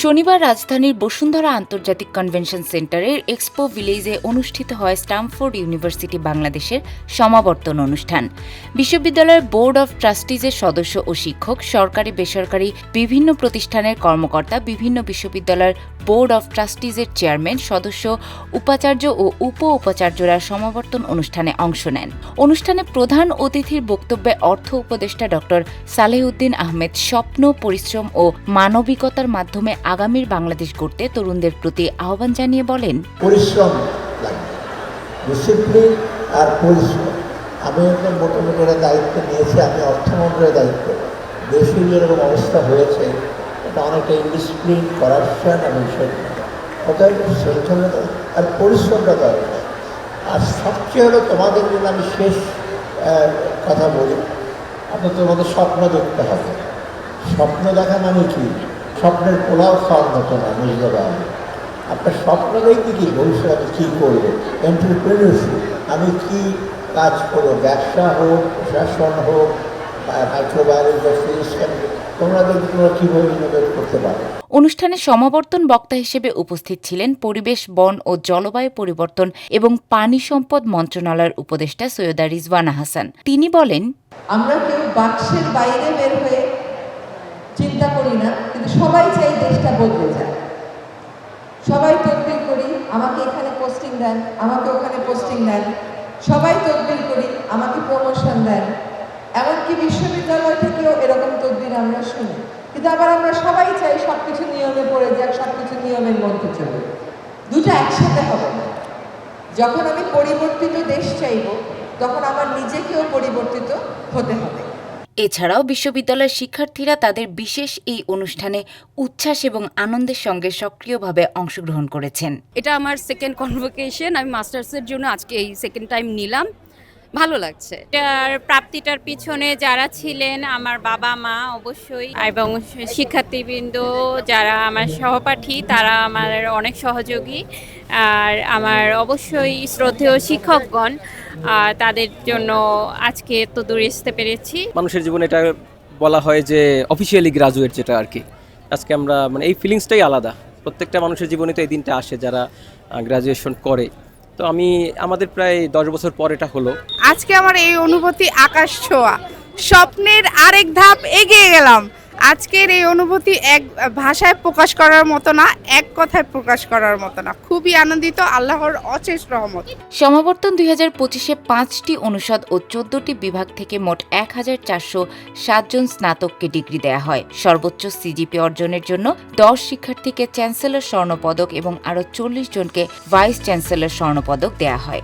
শনিবার রাজধানীর বসুন্ধরা আন্তর্জাতিক কনভেনশন সেন্টারের এক্সপো ভিলেজে অনুষ্ঠিত হয় স্টামফোর্ড ইউনিভার্সিটি বাংলাদেশের সমাবর্তন অনুষ্ঠান। বিশ্ববিদ্যালয়ের বোর্ড অব ট্রাস্টিজের সদস্য ও শিক্ষক, সরকারি, বেসরকারি বিভিন্ন প্রতিষ্ঠানের কর্মকর্তা, বিভিন্ন বিশ্ববিদ্যালয়ের বোর্ড অব ট্রাস্টিজের চেয়ারম্যান, সদস্য, উপাচার্য ও উপ উপাচার্যরা সমাবর্তন অনুষ্ঠানে অংশ নেন। অনুষ্ঠানে প্রধান অতিথির বক্তব্যে অর্থ উপদেষ্টা ড সালেহউদ্দিন আহমেদ স্বপ্ন, পরিশ্রম ও মানবিকতার মাধ্যমে আগামীর বাংলাদেশ গড়তে তরুণদের প্রতি আহ্বান জানিয়ে বলেন, পরিশ্রম ডিসিপ্লিন আর পরিশ্রম। আমি একদম মোটামুটি একটা দায়িত্ব নিয়েছি আমি অর্থমন্ত্রীর দায়িত্ব। দেশে যেরকম অবস্থা হয়েছে, এটা অনেকটা ইনডিসিপ্লিন করাপশন এবং সেটা অতএব শৃঙ্খলতা আর পরিশ্রমটা দরকার। আর সবচেয়ে হলো তোমাদের জন্য আমি শেষ কথা বলি। আপনার তোমাদের স্বপ্ন দেখতে হবে। স্বপ্ন দেখা মানে কি? স্বপ্নের পোলাও খাওয়ার মতো না বুঝতে পারবে আপনার স্বপ্ন দেখতে কি? ভবিষ্যতে আমি কী করব? এন্টারপ্রেনারশিপ আমি কি কাজ করব? ব্যবসা হোক প্রশাসন হোক মাইক্রোবায়োলজি তোমরা তোমরা কীভাবে ইনোভেট করতে পারো? অনুষ্ঠানে সমাবর্তন বক্তা হিসেবে উপস্থিত ছিলেন পরিবেশ বন ও জলবায়ু পরিবর্তন এবং পানি সম্পদ মন্ত্রণালয়ের উপদেষ্টা সৈয়দা রিজওয়ানা হাসান। তিনি বলেন আমরা কেউ বাক্সের বাইরে বের হয়ে চিন্তা করি না, কিন্তু সবাই চাই দেশটা বদলে যায় সবাই তদবির করি, আমাকে এখানে পোস্টিং দেন, আমাকে ওখানে পোস্টিং দেন। সবাই তদবির করি, আমাকে প্রমোশন দেন। এমনকি বিশ্ববিদ্যালয় থেকেও এরকম তদবির আমরা শুনি। কিন্তু আবার আমরা সবাই চাই সব কিছু নিয়মে পড়ে যাক সব কিছু নিয়মের মধ্যে চলে। দুটো একসাথে হবে না। যখন আমি পরিবর্তিত দেশ চাইব, তখন আমার নিজেকেও পরিবর্তিত হতে হবে। এছাড়াও বিশ্ববিদ্যালয়ের শিক্ষার্থীরা তাদের বিশেষ এই অনুষ্ঠানে উচ্ছ্বাস এবং আনন্দের সঙ্গে সক্রিয়ভাবে অংশগ্রহণ করেছেন। এটা আমার সেকেন্ড কনভোকেশন আমি মাস্টার্সের জন্য আজকে এই সেকেন্ড টাইম নিলাম। ভালো লাগছে। এটার প্রাপ্তিটার পিছনে যারা ছিলেন আমার বাবা মা অবশ্যই এবং শিক্ষার্থীবৃন্দ যারা আমার সহপাঠী তারা আমার অনেক সহযোগী। আর আমার অবশ্যই শ্রদ্ধেয় শিক্ষকগণ তাদের জন্য আজকে এত দূরে আসতে পেরেছি। মানুষের জীবনে এটা বলা হয় যে অফিসিয়ালি গ্রাজুয়েট যেটা আর কি। আজকে আমরা মানে এই ফিলিংসটাই আলাদা। প্রত্যেকটা মানুষের জীবনে তো এই দিনটা আসে যারা গ্রাজুয়েশন করে। তো আমি, আমাদের প্রায় দশ বছর পর এটা হলো। আজকে আমার এই অনুভূতি আকাশ ছোঁয়া। স্বপ্নের আরেক ধাপ এগিয়ে গেলাম। আজকের এই অনুভূতি এক ভাষায় প্রকাশ করার মতো না, এক কথায় প্রকাশ করার মতো না। খুবই আনন্দিত, আল্লাহর অশেষ রহমত। সমাবর্তন দুই হাজার পঁচিশে পাঁচটি অনুষদ ও চোদ্দটি বিভাগ থেকে মোট এক হাজার চারশো সাতজন স্নাতককে ডিগ্রি দেয়া হয়। সর্বোচ্চ সিজিপি অর্জনের জন্য দশ শিক্ষার্থীকে চ্যান্সেলর স্বর্ণপদক এবং আরও চল্লিশ জনকে ভাইস চ্যান্সেলর স্বর্ণপদক দেয়া হয়।